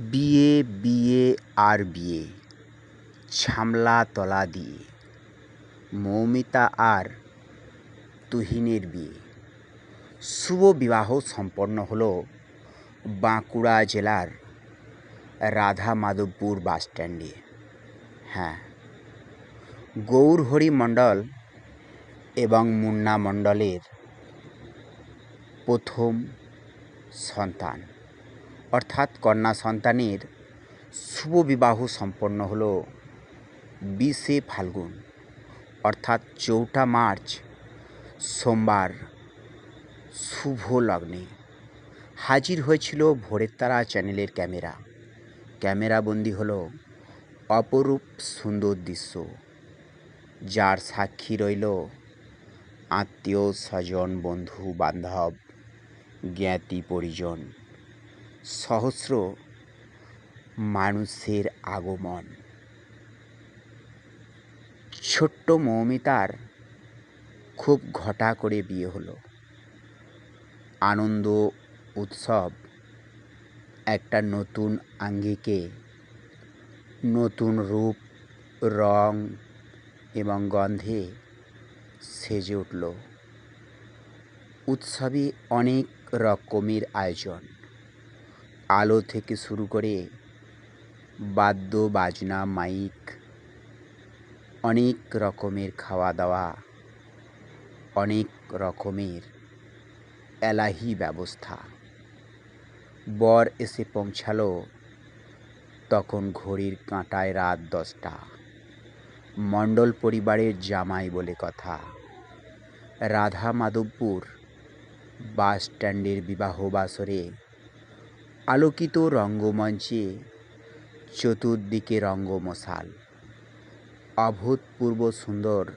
বিয়ে বিয়ে আর বিয়ে। ছামলা তলা দিয়ে। মৌমিতা আর তুহিনের বিয়ে। শুভ বিবাহ সম্পন্ন হলো বাঁকুড়া জেলার রাধা মাধবপুর বাস স্ট্যান্ডে। হ্যাঁ গৌরহরি মণ্ডল এবং মুন্না মণ্ডলের প্রথম সন্তান। অর্থাৎ কন্যা সন্তানের শুভ বিবাহ সম্পন্ন হল বিশে ফাল্গুন, অর্থাৎ চৌঠা মার্চ, সোমবার শুভ লগ্নে। হাজির হয়েছিল ভোরের তারা চ্যানেলের ক্যামেরা। ক্যামেরা ক্যামেরাবন্দি হলো অপরূপ সুন্দর দৃশ্য, যার সাক্ষী রইল আত্মীয় স্বজন, বন্ধু, বান্ধব, জ্ঞাতি পরিজন। সহস্র মানুষের আগমন। ছোট্ট মৌমিতার খুব ঘটা করে বিয়ে হলো। আনন্দ উৎসব একটা নতুন আঙ্গিকে, নতুন রূপ, রং এবং গন্ধে সেজে উঠল। উৎসবে অনেক রকমের আয়োজন। আলো থেকে শুরু করে বাদ্য, বাজনা, মাইক, অনেক রকমের খাওয়া দাওয়া অনেক রকমের এলাহি ব্যবস্থা। বর এসে পৌঁছালো তখন ঘড়ির কাঁটায় রাত দশটা। মণ্ডল পরিবারের জামাই বলে কথা। রাধা মাধবপুর বাস স্ট্যান্ডের বিবাহ বাসরে আলোকিত রঙ্গমঞ্চে, চতুর্দিকে রঙ্গমশাল, অভূতপূর্ব সুন্দর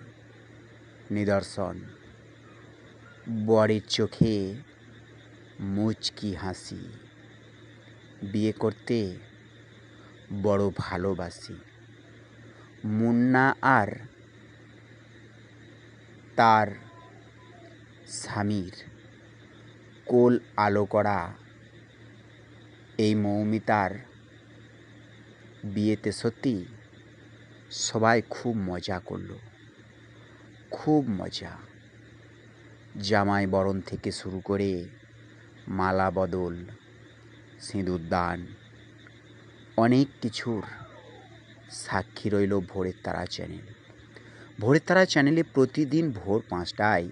নিদর্শন। বরের চোখে মুচকি হাসি। বিয়ে করতে বড় ভালোবাসি। মুন্না আর তার স্বামীর কোল আলো করা এই মৌমিতার বিয়েতে সত্যি সবাই খুব মজা করল। খুব মজা। জামাই বরণ থেকে শুরু করে মালা বদল, সিঁদুর দান, অনেক কিছুর সাক্ষী রইল ভোরের তারা চ্যানেল। ভোরের তারা চ্যানেলে প্রতিদিন ভোর পাঁচটায়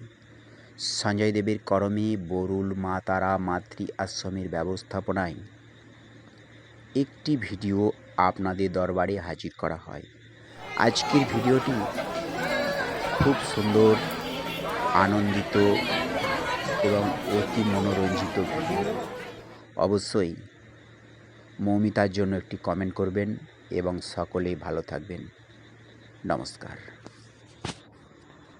সঞ্জয় দেবের করমে, বরুল, মা তারা, মাতৃ আশ্রমের ব্যবস্থাপনায় একটি ভিডিও আপনাদের দরবারে হাজির করা হয়। আজকের ভিডিওটি খুব সুন্দর, আনন্দিত এবং অতি মনোরঞ্জিত ভিডিও। অবশ্যই মৌমিতার জন্য একটি কমেন্ট করবেন এবং সকলেই ভালো থাকবেন। নমস্কার।